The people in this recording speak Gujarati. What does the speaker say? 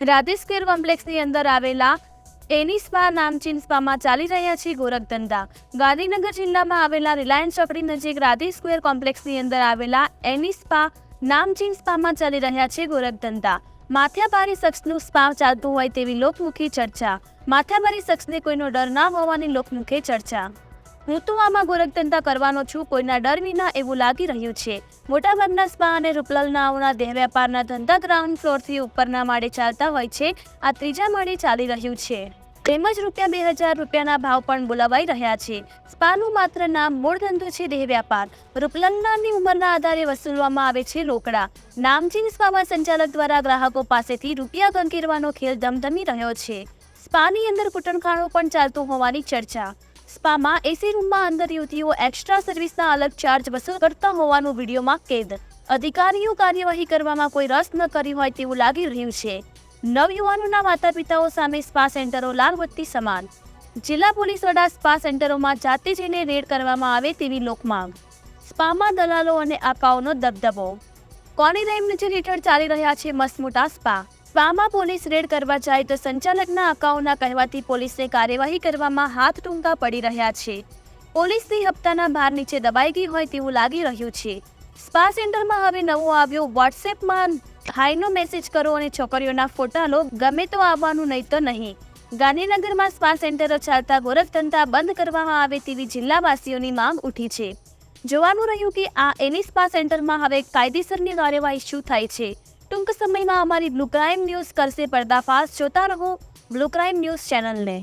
રાધે સ્ક્વેર કોમ્પ્લેક્સની અંદર આવેલા એની સ્પા નામચીન સ્પામાં ચાલી રહ્યા છે ગોરખધંધા. ગાંધીનગર જિલ્લામાં આવેલા રિલાયન્સ ચોકડી નજીક રાધે સ્ક્વેર કોમ્પ્લેક્સની અંદર આવેલા એની સ્પા નામચીન સ્પામાં ચાલી રહ્યા છે ગોરખધંધા. માથાભારી શખ્સનું સ્પા ચાલતું હોય તેવી લોકમુખી ચર્ચા. માથાભારી શખ્સને કોઈનો ડર ના હોવાની લોકમુખી ચર્ચા. હું તો આમાં ગોરખધંધા કરવાનો છું, કોઈના ડર વિના એવું લાગી રહ્યું છે. મોટાભાગના સ્પા અને રૂપલનાઓના દેહ વેપારના ધંધા ગ્રાઉન્ડ ફ્લોરથી ઉપરના માળે ચાલતા હોય છે, આ ત્રીજા માળે ચાલી રહ્યું છે. તેમજ રૂપિયા બે હજાર રૂપિયાના ભાવ પણ બોલાવાઈ રહ્યા છે. સ્પાનું માત્ર નામ મૂળ ધંધો છે દેહ વ્યાપાર. રૂપલનાની ઉંમરના આધારે વસૂલવામાં આવે છે રોકડા. નામચીન સ્પામાં સંચાલક દ્વારા ગ્રાહકો પાસેથી રૂપિયા ગંકીરવાનો ખેલ ધમધમી રહ્યો છે. સ્પાની અંદર કુટણખાણું પણ ચાલતું હોવાની ચર્ચા. સ્પામાં એસી રૂમમાં અંદર યુવતીઓ એક્સ્ટ્રા સર્વિસના અલગ ચાર્જ વસૂલ કરતા હોવાનું વિડીયોમાં કેદ. અધિકારીઓ કાર્યવાહી કરવામાં કોઈ રસ ન કરી હોય તેવું લાગી રહ્યું છે. નવયુવાનોના માતા પિતાઓ સામે સ્પા સેન્ટરો લાલબત્તી સમાન. જિલ્લા પોલીસ વડા સ્પા સેન્ટરોમાં જાતે જઈને રેડ કરવામાં આવે તેવી લોકમાંગ સ્પામાં દલાલો અને આકાઓનો દબદબો. કોની રેમ નજર હેઠળ ચાલી રહ્યા છે મસમોટા સ્પા? સ્પામાં પોલીસ રેડ કરવા જાય તો સંચાલકના આકાઓના કહેવાથી પોલીસને કાર્યવાહી કરવામાં હાથ ટૂંકા પડી રહ્યા છે. પોલીસની હપ્તાના ભાર નીચે દબાઈ ગઈ હોય તેવું લાગી રહ્યું છે. સ્પા સેન્ટરમાં હવે નવો આવ્યો વોટ્સએપમાં હાઈનો મેસેજ કરો અને છોકરીઓના ફોટા લો ગમે તો આવવાનું નહીં તો નહીં. ગાંધીનગરમાં સ્પા સેન્ટરો ચાલતા ગોરખધંધા બંધ કરવામાં આવે તેવી જિલ્લાવાસીઓની માંગ ઉઠી છે. જોવાનું રહ્યું કે આ એની સ્પા સેન્ટરમાં હવે કાયદેસરની કાર્યવાહી શું થાય છે. ટૂંક સમયમાં અમારી બ્લુ ક્રાઇમ ન્યૂઝ કરશે પર્દાફાશ. જોતા રહો બ્લુ ક્રાઇમ ન્યૂઝ ચેનલને.